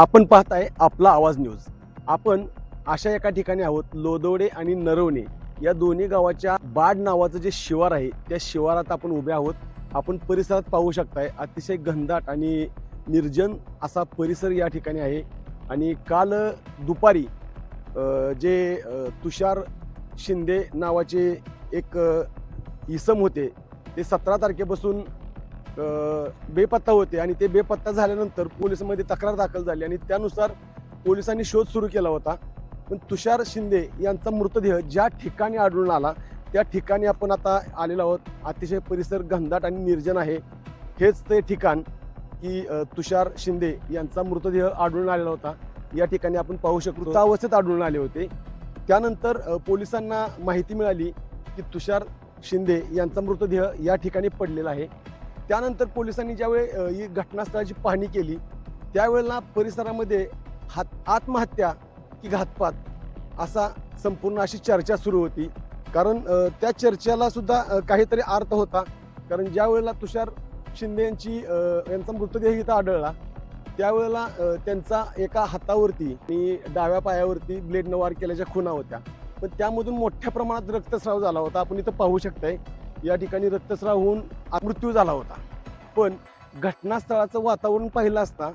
आपण पाहताय आपला आवाज न्यूज. आपण अशा एका ठिकाणी आहोत लोदवडे आणि नरवणे या दोन्ही गावाच्या बाड नावाचं जे शिवार आहे त्या शिवारात आपण उभे आहोत. आपण परिसरात पाहू शकताय अतिशय घनदाट आणि निर्जन असा परिसर या ठिकाणी आहे. आणि काल दुपारी जे तुषार शिंदे नावाचे एक इसम होते ते सतरा तारखेपासून बेपत्ता होते आणि ते बेपत्ता झाल्यानंतर पोलिसांमध्ये तक्रार दाखल झाली आणि त्यानुसार पोलिसांनी शोध सुरू केला होता. पण तुषार शिंदे यांचा मृतदेह ज्या ठिकाणी आढळून आला त्या ठिकाणी आपण आता आलेलो आहोत. अतिशय परिसर घनदाट आणि निर्जन आहे. हेच ते ठिकाण की तुषार शिंदे यांचा मृतदेह आढळून आलेला होता. या ठिकाणी आपण पाहू शकतो. अवस्थेत आढळून आले होते. त्यानंतर पोलिसांना माहिती मिळाली की तुषार शिंदे यांचा मृतदेह या ठिकाणी पडलेला आहे. त्यानंतर पोलिसांनी ज्यावेळी ही घटनास्थळाची पाहणी केली त्यावेळेला परिसरामध्ये हात आत्महत्या की घातपात असा संपूर्ण अशी चर्चा सुरू होती. कारण त्या चर्चेला सुद्धा काहीतरी अर्थ होता. कारण ज्या वेळेला तुषार शिंदे यांची यांचा मृतदेह इथं आढळला त्यावेळेला त्यांचा एका हातावरती आणि डाव्या पायावरती ब्लेडनं वार केल्याच्या खुणा होत्या. पण त्यामधून मोठ्या प्रमाणात रक्तस्राव झाला होता. आपण इथं पाहू शकताय. या ठिकाणी रक्तस्राव होऊन मृत्यू झाला होता. पण घटनास्थळाचं वातावरण पाहिलं असता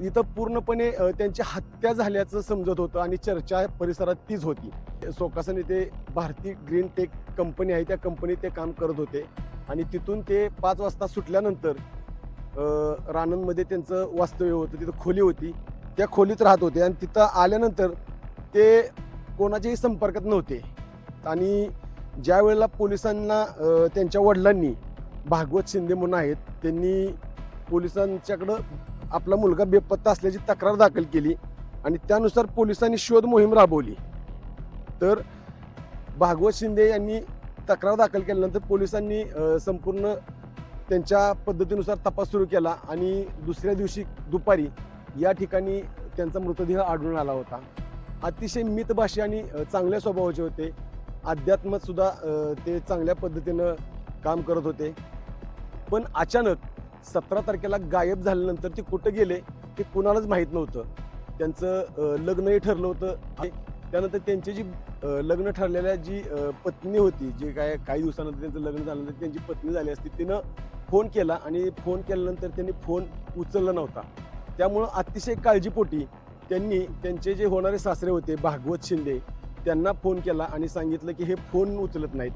इथं पूर्णपणे त्यांची हत्या झाल्याचं समजत होतं आणि चर्चा परिसरात तीच होती. सोकासन इथे भारती ग्रीन टेक कंपनी आहे त्या कंपनीत ते काम करत होते. आणि तिथून ते पाच वाजता सुटल्यानंतर रानंदमध्ये रानांमध्ये त्यांचं वास्तव्य होतं तिथं खोली होती. त्या खोलीत राहत होते आणि तिथं आल्यानंतर ते कोणाच्याही संपर्कात नव्हते. आणि ज्या वेळेला पोलिसांना त्यांच्या वडिलांनी भागवत शिंदे म्हणून आहेत त्यांनी पोलिसांच्याकडं आपला मुलगा बेपत्ता असल्याची तक्रार दाखल केली आणि त्यानुसार पोलिसांनी शोध मोहीम राबवली. तर भागवत शिंदे यांनी तक्रार दाखल केल्यानंतर पोलिसांनी संपूर्ण त्यांच्या पद्धतीनुसार तपास सुरू केला आणि दुसऱ्या दिवशी दुपारी या ठिकाणी त्यांचा मृतदेह आढळून आला होता. अतिशय मितभाषी आणि चांगल्या स्वभावाचे होते. अध्यात्मसुद्धा ते चांगल्या पद्धतीनं काम करत होते. पण अचानक सतरा तारखेला गायब झाल्यानंतर ते कुठं गेले ते कुणालाच माहीत नव्हतं. त्यांचं लग्नही ठरलं होतं त्यानंतर त्यांची जी लग्न ठरलेल्या जी पत्नी होती जी काय काही दिवसानंतर त्यांचं लग्न झाल्यानंतर त्यांची पत्नी झाली असती तिनं फोन केला आणि फोन केल्यानंतर त्यांनी फोन उचलला नव्हता. त्यामुळं अतिशय काळजीपोटी त्यांनी त्यांचे जे होणारे सासरे होते भागवत शिंदे त्यांना फोन केला आणि सांगितलं की हे फोन उचलत नाहीत.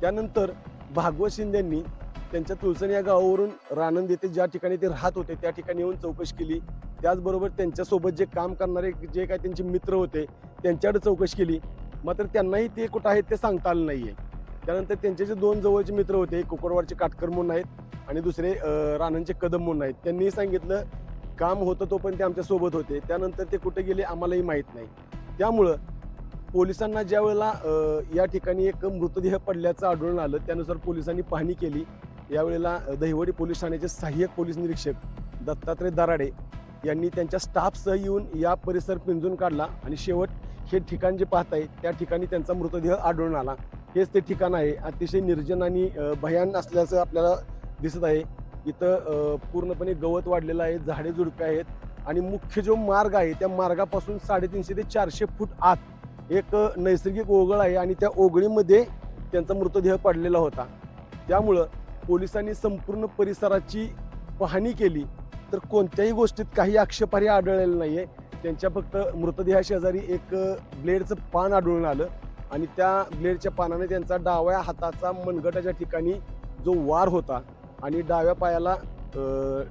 त्यानंतर भागवत शिंदेंनी त्यांच्या तुळसणी या गावावरून रानंद येथे ज्या ठिकाणी ते राहत होते त्या ठिकाणी येऊन चौकशी केली. त्याचबरोबर त्यांच्यासोबत जे काम करणारे जे काय त्यांचे मित्र होते त्यांच्याकडे चौकशी केली. मात्र त्यांनाही ते कुठं आहेत ते सांगता आलं नाही आहे त्यानंतर त्यांचे जे दोन जवळचे मित्र होते एक कुकडवाडचे काटकर म्हणून आहेत आणि दुसरे रानंदचे कदम म्हणून आहेत. त्यांनीही सांगितलं काम होतं तोपर्यंत ते आमच्यासोबत होते. त्यानंतर ते कुठे गेले आम्हालाही माहीत नाही. त्यामुळं पोलिसांना ज्या वेळेला या ठिकाणी एक मृतदेह पडल्याचं आढळून आलं त्यानुसार पोलिसांनी पाहणी केली. यावेळेला दहिवडी पोलीस ठाण्याचे सहाय्यक पोलीस निरीक्षक दत्तात्रय दराडे यांनी त्यांच्या स्टाफसह येऊन या परिसर पिंजून काढला आणि शेवट हे ठिकाण जे पाहताय त्या ठिकाणी त्यांचा मृतदेह आढळून आला. हेच ते ठिकाण आहे. अतिशय निर्जन आणि भयान असल्याचं आपल्याला दिसत आहे. इथं पूर्णपणे गवत वाढलेलं आहे झाडे झुडपे आहेत आणि मुख्य जो मार्ग आहे त्या मार्गापासून साडेतीनशे ते चारशे फूट आत एक नैसर्गिक ओघळ आहे आणि त्या ओघळीमध्ये त्यांचा मृतदेह पडलेला होता. त्यामुळं पोलिसांनी संपूर्ण परिसराची पाहणी केली तर कोणत्याही गोष्टीत काही आक्षेपार्ह आढळलेलं नाही आहे त्यांच्या फक्त मृतदेहाशेजारी एक ब्लेडचं पान आढळून आलं आणि त्या ब्लेडच्या पानाने त्यांचा डाव्या हाताचा मनगटाच्या ठिकाणी जो वार होता आणि डाव्या पायाला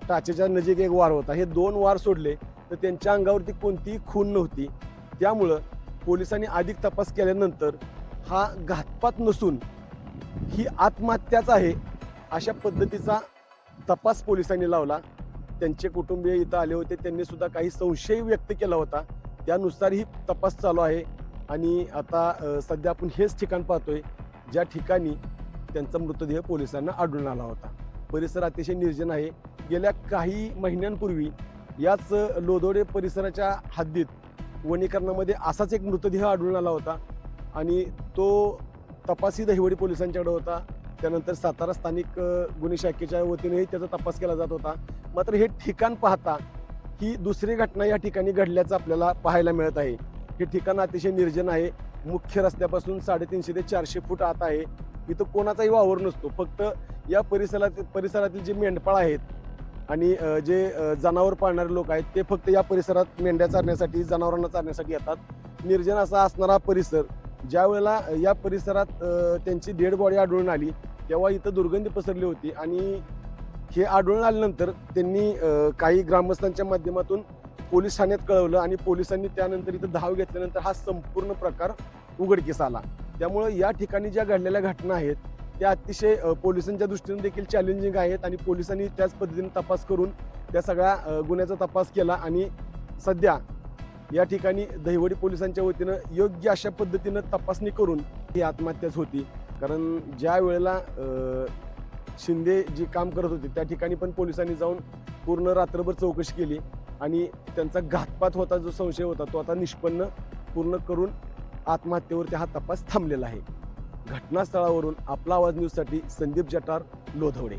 टाचेच्या नजीक एक वार होता. हे दोन वार सोडले तर त्यांच्या अंगावरती कोणतीही खून नव्हती. त्यामुळं पोलिसांनी अधिक तपास केल्यानंतर हा घातपात नसून ही आत्महत्याच आहे अशा पद्धतीचा तपास पोलिसांनी लावला. त्यांचे कुटुंबीय इथं आले होते. त्यांनी सुद्धा काही संशय व्यक्त केला होता. त्यानुसार ही तपास चालू आहे. आणि आता सध्या आपण हेच ठिकाण पाहतोय ज्या ठिकाणी त्यांचा मृतदेह पोलिसांना आढळून आला होता. परिसर अतिशय निर्जन आहे. गेल्या काही महिन्यांपूर्वी याच लोदोडे परिसराच्या हद्दीत वनीकरणामध्ये असाच एक मृतदेह आढळून आला होता. आणि तो तपासही दहिवडी पोलिसांच्याकडे होता. त्यानंतर सातारा स्थानिक गुन्हे शाखेच्या वतीनेही त्याचा तपास केला जात होता. मात्र हे ठिकाण पाहता ही दुसरी घटना या ठिकाणी घडल्याचं आपल्याला पाहायला मिळत आहे. हे ठिकाण अतिशय निर्जन आहे. मुख्य रस्त्यापासून साडेतीनशे ते चारशे फूट आत आहे. इथं कोणाचाही वावर नसतो. फक्त या परिसरात परिसरातील जे मेंढपाळ आहेत आणि जे जनावर पाळणारे लोक आहेत ते फक्त या परिसरात मेंढ्या चारण्यासाठी जनावरांना चारण्यासाठी येतात. निर्जन असा असणारा परिसर ज्या वेळेला या परिसरात त्यांची डेड बॉडी आढळून आली तेव्हा इथं दुर्गंधी पसरली होती आणि हे आढळून आल्यानंतर त्यांनी काही ग्रामस्थांच्या माध्यमातून पोलीस ठाण्यात कळवलं आणि पोलिसांनी त्यानंतर इथं धाव घेतल्यानंतर हा संपूर्ण प्रकार उघडकीस आला. त्यामुळं या ठिकाणी ज्या घडलेल्या घटना आहेत त्या अतिशय पोलिसांच्या दृष्टीने देखील चॅलेंजिंग आहेत आणि पोलिसांनी त्याच पद्धतीने तपास करून त्या सगळ्या गुन्ह्याचा तपास केला आणि सध्या या ठिकाणी दहिवडी पोलिसांच्या वतीनं योग्य अशा पद्धतीनं तपासणी करून ही आत्महत्याच होती. कारण ज्या वेळेला शिंदे जी काम करत होते त्या ठिकाणी पण पोलिसांनी जाऊन पूर्ण रात्रभर चौकशी केली आणि त्यांचा घातपात होता जो संशय होता तो आता निष्पन्न पूर्ण करून आत्महत्येवरती हा तपास थांबलेला आहे. घटनास्थळावरून आपला आवाज न्यूजसाठी संदीप जटार लोधवडे.